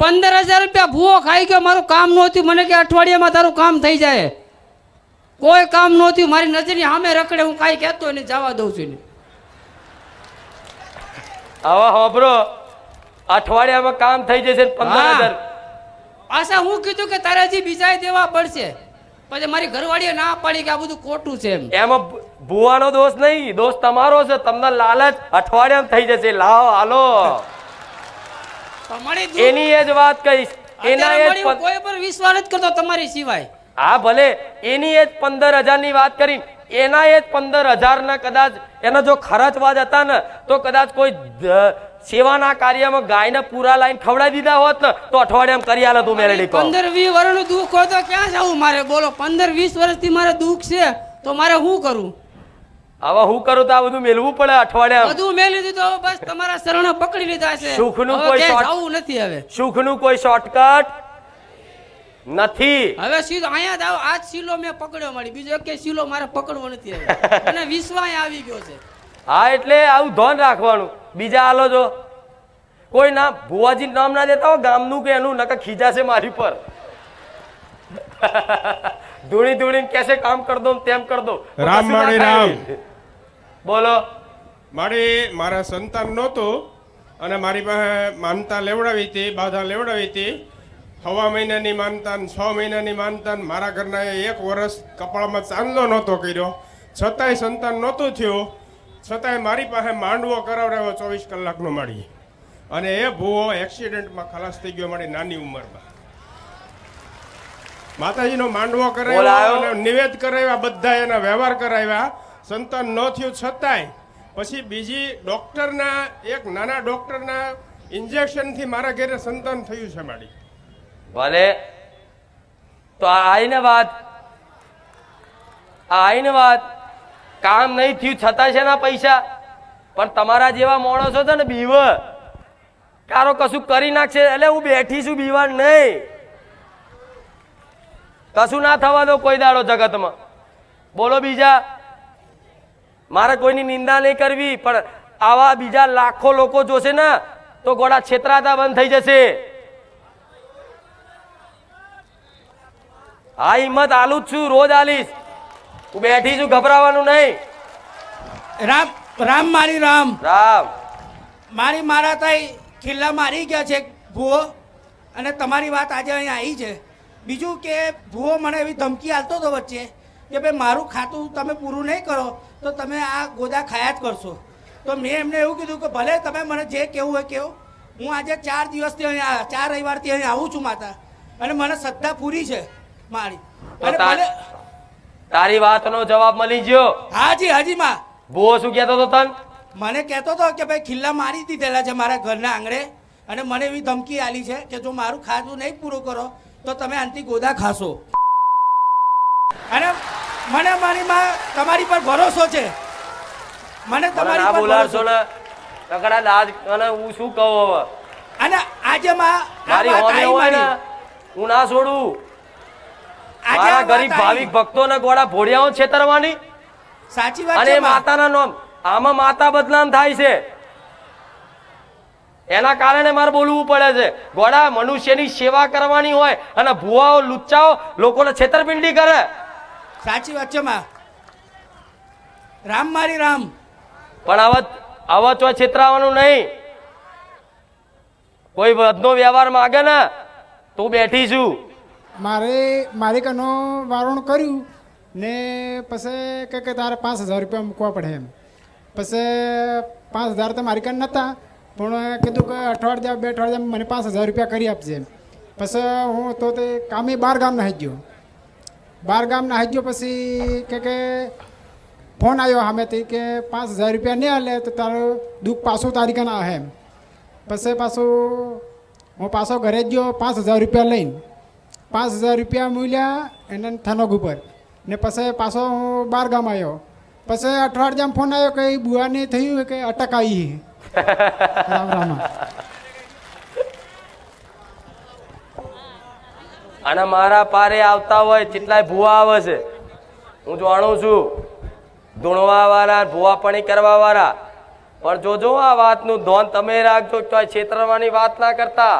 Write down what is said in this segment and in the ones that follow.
પંદર હજાર રૂપિયા ભૂવો ખાઈ ગયો મારું કામ નહોતું. મને કે અઠવાડિયામાં તારું કામ થઈ જાય. કોઈ કામ નહોતું મારી નજરની સામે રખડે હું કાંઈ કહેતો નહીં જવા દઉં છું ને આવા હોબરો અઠવાડિયામાં કામ થઈ જશે પંદર. હજાર પાછા હું કીધું કે તારે હજી બીજા દેવા પડશે. પછી મારી ઘરવાળીએ ના પાડી કે આ બધું ખોટું છે એમ. એમાં ભૂવાનો દોષ નહીં દોષ તમારો છે. તમને લાલચ અઠવાડિયામાં થઈ જશે. લાવો હાલો. એની એ જ વાત કહીશ. એના એ જ કોઈ પર વિશ્વાસ જ કરતો તમારી સિવાય. હા ભલે. એની એ જ પંદર હજારની વાત કરી. એના એ જ પંદર હજારના કદાચ એનો જો ખર્ચવા જ હતા ને તો કદાચ કોઈ સેવાના કાર્યમાં ગાયને પૂરા લાઈન ખવડાવી દીધા હોત ને તો અઠવાડિયામાં કરી આલે તું મેરેડી પંદર વીસ વર્ષનું દુઃખ હોય તો ક્યાં જવું મારે? બોલો પંદર વીસ વર્ષથી મારે દુઃખ છે તો મારે શું કરું? હવે હું કરું તો આ બધું મેલવું પડે અઠવાડિયા. બધું મેલી દીધું. બસ તમારા શરણે પકડી લીધા છે. સુખનું નું કોઈ આવું નથી હવે. સુખનું કોઈ શોર્ટકટ નથી. હવે સીધો અહીંયા જાવ આવો. આજ શીલો મેં પકડ્યો મળી બીજો કે શીલો મારે પકડવો નથી અને વિશ્વાય આવી ગયો છે. હા એટલે આવું ધોન રાખવાનું. બીજા હાલો જો. કોઈ ના ભુવાજી નામ ના દેતા હો ગામનું કે એનું નકા ખીજા છે મારી પર. ધૂણી ધૂણી કેસે કામ કર દો તેમ કર દો. રામ માણી માળી રામ. બોલો. મારી મારા સંતાન નહોતું અને મારી પાસે માનતા લેવડાવી હતી બાધા લેવડાવી હતી. સવા મહિનાની માનતાન છ મહિનાની માનતાન મારા ઘરના એક વર્ષ કપાળમાં ચાંદલો નહોતો કર્યો. છતાંય સંતાન નહોતું થયું. છતાંય મારી પાસે માંડવો કરાવડાવ્યો ચોવીસ કલાકનો માળી અને એ ભૂવો એક્સિડન્ટમાં ખલાસ થઈ ગયો મારી નાની ઉંમરમાં. માતાજીનો માંડવો કરાવ્યો નિવેદ કરાવ્યા બધા એના વ્યવહાર કરાવ્યા. સંતાન ન થયું છતાંય. પછી બીજી ડોક્ટરના એક નાના ડોક્ટરના ઇન્જેક્શનથી મારા ઘરે સંતાન થયું છે મારી. ભલે. તો આઈને વાત. આઈને વાત. કામ નહીં થયું છતાં છે ના પૈસા. પણ તમારા જેવા માણસો છે ને બીવ કારો કશું કરી નાખશે એટલે હું બેઠી છું બીવા નહીં. કશું ના થવા દો કોઈ દાડો જગતમાં. બોલો બીજા. મારે કોઈની નિંદા નહીં કરવી પણ આવા બીજા લાખો લોકો જોશે ને તો ગોળા છેતરાતા બંધ થઈ જશે. હા હિંમત આલું જ છું રોજ આલીશ. હું બેઠી છું ગભરાવાનું નહીં. રામ રામ મારી રામ. રામ. મારી મારા તાઈ કિલ્લા મારી ગયા છે ભૂવો. અને તમારી વાત આજે અહીંયા આવી છે. બીજું કે ભૂવો મને એવી ધમકી આપતો હતો વચ્ચે કે ભાઈ મારું ખાતું તમે પૂરું નહીં કરો તો તમે આ ગોદા ખાયા જ કરશો. તો મેં એમને એવું કીધું કે ભલે તમે મને જે કહેવું હોય કહો હું આજે ચાર દિવસથી અહીંયા ચાર રવિવારથી અહીં આવું છું માતા. અને મને સત્તા પૂરી છે મારી. અને તાર- ભલે તારી વાતનો જવાબ મળી ગયો. હાજી હાજી માં. ભૂવો શું કહેતો હતો તન? મને કહેતો હતો કે ભાઈ ખિલ્લા મારી દીધેલા છે મારા ઘરના આંગણે. અને મને એવી ધમકી આલી છે કે જો મારું ખાતું નહીં પૂરું કરો તો તમે આનથી ગોદા ખાશો. અને મને મારી માં તમારી પર ભરોસો છે. મને તમારી પર ભરોસો ને. તકડા લાજ અને હું શું કહું હવે? અને આજે માં મારી હોમી હોય ને હું ના છોડું. આ મારા ગરીબ ભાવિક ભક્તો ને ગોળા ભોળિયાઓ છેતરવાની. સાચી વાત અને માતાના નામ આમાં માતા બદનામ થાય છે. એના કારણે મારે બોલવું પડે છે. ગોડા મનુષ્યની સેવા કરવાની હોય અને ભુવાઓ લુચ્ચાઓ લોકોને છેતરપિંડી કરે. સાચી વાત છે માં. રામ મારી રામ. પણ આવા આવા ચો છેતરાવાનું નહીં. કોઈ વધનો વ્યવહાર માગે ને તો બેઠી છું. મારે મારી કનો વારણ કર્યું ને પછી કે કે તારે પાંચ હજાર રૂપિયા મૂકવા પડે એમ. પછી પાંચ હજાર તો મારી કન નહોતા. પણ કીધું કે અઠવાડિયા, બે અઠવાડિયા મને પાંચ હજાર રૂપિયા કરી આપજે પછી હું તો તે કામે બાર ગામ નાહી ગયો. બાર ગામ નાહી ગયો પછી કે કે ફોન આવ્યો સામેથી કે પાંચ હજાર રૂપિયા નહીં હાલે તો તારું દુઃખ પાછું તારીખે ના હે પછી પાછું હું પાછો ઘરે જ ગયો પાંચ હજાર રૂપિયા લઈને. પાંચ હજાર રૂપિયા મૂલ્યા એને થનોગ ઉપર. ને પછી પાછો હું બાર ગામ આવ્યો પછી અઠવાડિયામાં ફોન આવ્યો કે બુઆને થયું કે અટક આવી. રામ રામ અને મારા પારે આવતા હોય કેટલાય ભૂવા આવે છે. હું જાણું છું ધૂણવા વાળા ભૂવાપણી કરવા વાળા પણ જોજો આ વાતનું ધોન તમે રાખજો તો છેતરવાની વાત ના કરતા.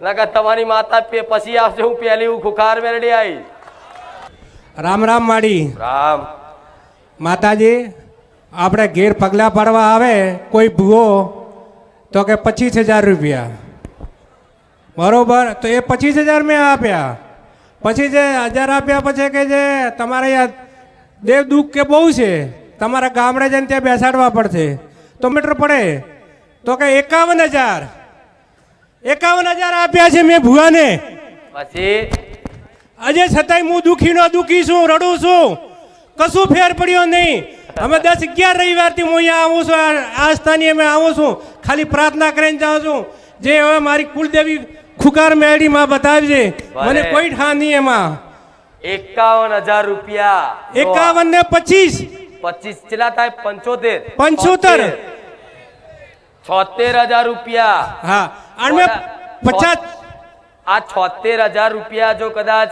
નકર તમારી માતા પછી આવશે હું પહેલી હું ખુખાર મેળડી આવી રામ રામ માડી રામ. માતાજી. આપણે ઘેર પગલાં પાડવા આવે કોઈ ભૂવો તો કે પચીસ હજાર રૂપિયા. બરોબર? તો એ પચીસ હજાર મેં આપ્યા. પછી જે હજાર આપ્યા પછી કે જે તમારે દેવ દુઃખ કે બહુ છે તમારા ગામડે જઈને ત્યાં બેસાડવા પડશે. તો મીટર પડે. તો કે એકાવન હજાર. એકાવન હજાર આપ્યા છે મેં ભુવાને. પછી આજે છતાંય હું દુઃખીનો દુખી છું રડું છું. કશું ફેર પડ્યો નહીં. અમે દસ અગિયાર રવિવારથી હું અહીંયા આવું છું આ- સ્થાને અમે આવું છું. ખાલી પ્રાર્થના કરીને જાઉં છું. જે હવે મારી કુલદેવી ખુકાર મેળી માં બતાવજે. મને કોઈ ઠા નહીં એમાં. એકાવન હજાર રૂપિયા. એકાવન ને પચીસ. પચીસ કેટલા થાય? પંચોતેર. પંચોતેર. છોતેર હજાર રૂપિયા. હા. અને મેં પચાસ આ છોતેર હજાર રૂપિયા જો કદાચ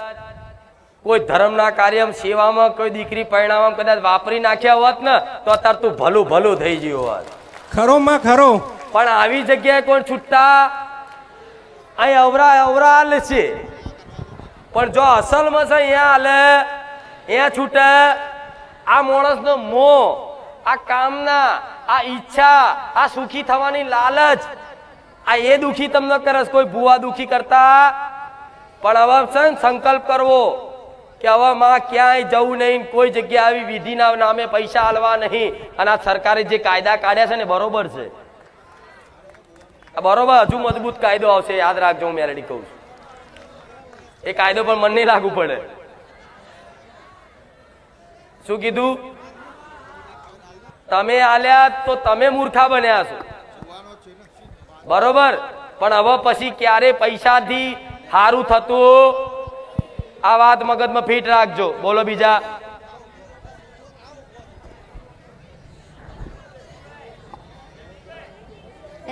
કોઈ ધર્મના કાર્યમાં સેવામાં કોઈ દીકરી પરિણામમાં કદાચ વાપરી નાખ્યા હોત ને તો અત્યારે તું ભલું ભલું થઈ ગયું હોત. ખરો માં ખરો. પણ આવી જગ્યાએ કોણ છૂટતા? અહીં અવરા અવરા હાલ છે. પણ જો અસલમાં છે અહીંયા હાલે અહીંયા છૂટે આ માણસનો મોહ આ કામના આ ઈચ્છા આ સુખી થવાની લાલચ આ એ દુખી તમને કરે કોઈ ભૂવા દુખી કરતા? પણ હવે સંકલ્પ કરવો. કે હવે ક્યાંય જવું નહીં કોઈ જગ્યાએ આવી વિધિના નામે પૈસા હાલવા નહીં. અને આ સરકારે જે કાયદા કાઢ્યા છે ને બરોબર છે. બરોબર, હજુ મજબૂત કાયદો આવશે, યાદ રાખજો હું મેલેડી કહું છું. એ કાયદો પણ મને લાગુ પડે. શું કીધું? તમે આલ્યા તો તમે મૂર્ખા બન્યા છો. બરોબર? પણ હવે પછી ક્યારે પૈસાથી સારું થતું? આ વાત મગજમાં ફિટ રાખજો. બોલો બીજા.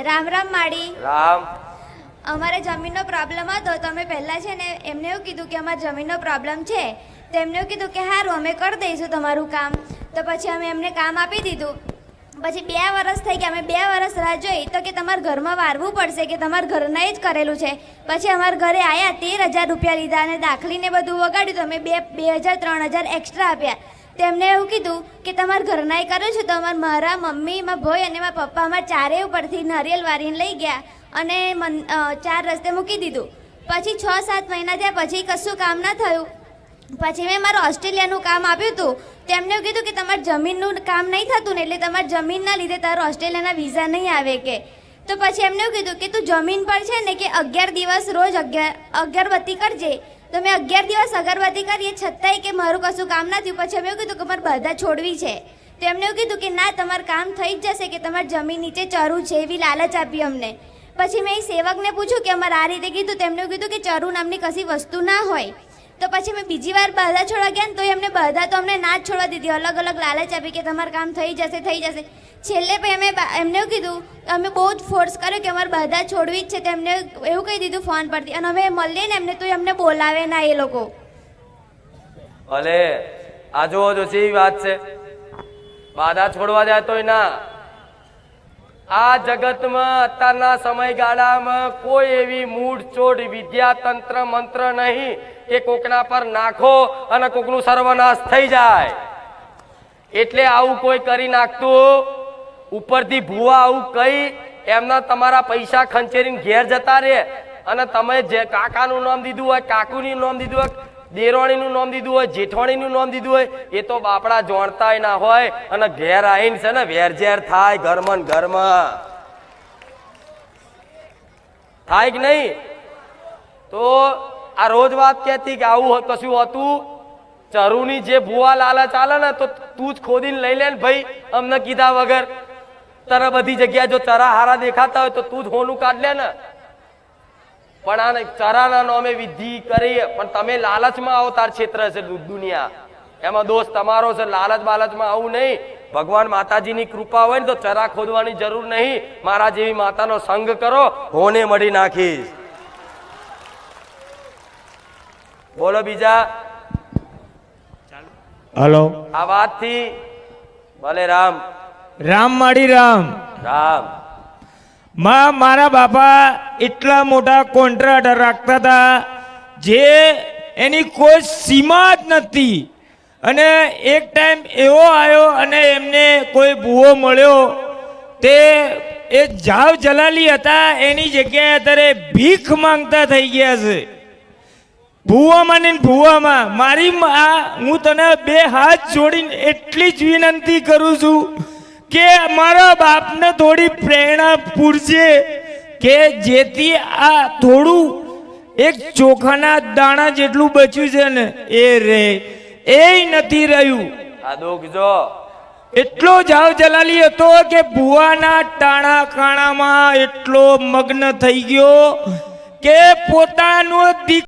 રામ રામ માડી. રામ. અમારે જમીનનો પ્રોબ્લેમ હતો. તો અમે પહેલાં છે ને એમને એવું કીધું કે અમારે જમીનનો પ્રોબ્લેમ છે. તો એમને એવું કીધું કે સારું અમે કરી દઈશું તમારું કામ. તો પછી અમે એમને કામ આપી દીધું. પછી બે વર્ષ થઈ ગયા, અમે બે વર્ષ રાહ જોઈ તો કે તમારે ઘરમાં વારવું પડશે કે તમારા ઘરનાએ જ કરેલું છે. પછી અમારા ઘરે આવ્યા તેર હજાર રૂપિયા લીધા અને દાખલીને બધું વગાડ્યું તો અમે બે બે હજાર, ત્રણ હજાર એક્સ્ટ્રા આપ્યા. તેમને એવું કીધું કે તમારા ઘરનાએ કર્યું છે તો અમારા મારા મમ્મી મારા ભાઈ અને મારા પપ્પા અમારા ચારેય ઉપરથી નારિયેલ વારીને લઈ ગયા અને મન ચાર રસ્તે મૂકી દીધું. પછી છ, સાત મહિના થયા, પછી કશું કામ ના થયું. પછી મેં મારું ઓસ્ટ્રેલિયાનું કામ આપ્યું હતું. તેમને એવું કીધું કે તમારે જમીનનું કામ નહીં થતું ને એટલે તમારે જમીનના લીધે તારું ઓસ્ટ્રેલિયાના વિઝા નહીં આવે કે. તો પછી એમને એવું કીધું કે તું જમીન પર છે ને કે અગિયાર દિવસ રોજ અગિયાર, અગરબત્તી કરજે. તો મેં અગિયાર દિવસ અગરબત્તી કરીએ છતાંય કે મારું કશું કામ ના થયું. પછી એમ કીધું કે મારે બધા છોડવી છે. તો એમને એવું કીધું કે ના, તમારું કામ થઈ જ જશે કે તમારી જમીન નીચે ચરું છે એવી લાલચ આપી અમને. પછી મેં એ સેવકને પૂછ્યું કે અમારે આ રીતે કીધું. તેમણે કીધું કે ચરુ નામની કશી વસ્તુ ના હોય. તો પછી મેં બીજી વાર બાધા છોડવા ગયા ને તો એમને બાધા તો અમને ના જ છોડવા દીધી. અલગ અલગ લાલચ આપી કે તમારું કામ થઈ જશે થઈ જશે. છેલ્લે પછી અમે એમને એવું કીધું અમે બહુ જ ફોર્સ કર્યો કે અમારે બાધા છોડવી જ છે. તેમને એવું કહી દીધું ફોન પરથી. અને અમે મળીએ ને એમને તો એમને બોલાવે ના એ લોકો. ભલે આ જો કેવી વાત છે. બાધા છોડવા જાય તોય ના. આ જગતમાં અત્યારના સમયગાળામાં કોઈ એવી મૂળ ચોડ વિદ્યા તંત્ર મંત્ર નહીં કે કોકના પર નાખો અને કોકનું સર્વનાશ થઈ જાય. એટલે આવું કોઈ કરી નાખતું. ઉપરથી ભૂવા આવું કઈ, એમના તમારા પૈસા ખંચેરીને ઘેર જતા રહે. અને તમે જે કાકાનું નામ દીધું હોય, કાકુની નામ દીધું હોય દેરોણીનું નામ દીધું હોય જેઠવાણીનું નામ દીધું હોય, એ તો બાપડા જોણતાય ના હોય અને ઘેર આવીને છે ને વેર ઝેર થાય ઘરમાં ઘરમાં. થાય કે નહીં? તો આ રોજ વાત કહેતી કે આવું કશું હતું? ચરુની જે ભૂવા લાલા ચાલે ને, તો તું જ ખોદીને લઈ લે ને ભાઈ, અમને કીધા વગર. તરા બધી જગ્યાએ જો ચરા હારા દેખાતા હોય તો તું જ હોનું કાઢ લે ને. પણ આને ચરાના નામે વિધિ કરી પણ તમે લાલચમાં અવતાર ક્ષેત્ર છે દુનિયા. એમાં દોષ તમારો છે લાલચ બાલચમાં આવું નહીં. ભગવાન માતાજીની કૃપા હોય ને તો ચરા ખોદવાની જરૂર નહીં. મારા જેવી માતાનો સંગ કરો હોને મળી નાખીશ. બોલો બીજા. હલો. આ વાતથી ભલે રામ. રામ માડી રામ. રામ. માં, મારા બાપા એટલા મોટા કોન્ટ્રાક્ટર રાખતા હતા જે એની કોઈ સીમા જ નથી. અને એક ટાઈમ એવો આવ્યો અને એમને કોઈ ભૂવો મળ્યો. તે એ જાવ જલાલી હતા, એની જગ્યાએ અત્યારે ભીખ માંગતા થઈ ગયા છે. ભૂવામાં ને ભૂવામાં મારી હું તને બે હાથ જોડીને એટલી જ વિનંતી કરું છું. કે મારા બાપને થોડી પ્રેરણા પૂરજે કે જેથી આ થોડું એક ચોખાના દાણા જેટલું બચ્યું છે ને એ રે. એ નથી રહ્યું. આ દુઃખ જો. એટલો જાવ જલાલી હતો કે ભુવાના ટાણા કાણામાં એટલો મગ્ન થઈ ગયો કે પોતાનો દીક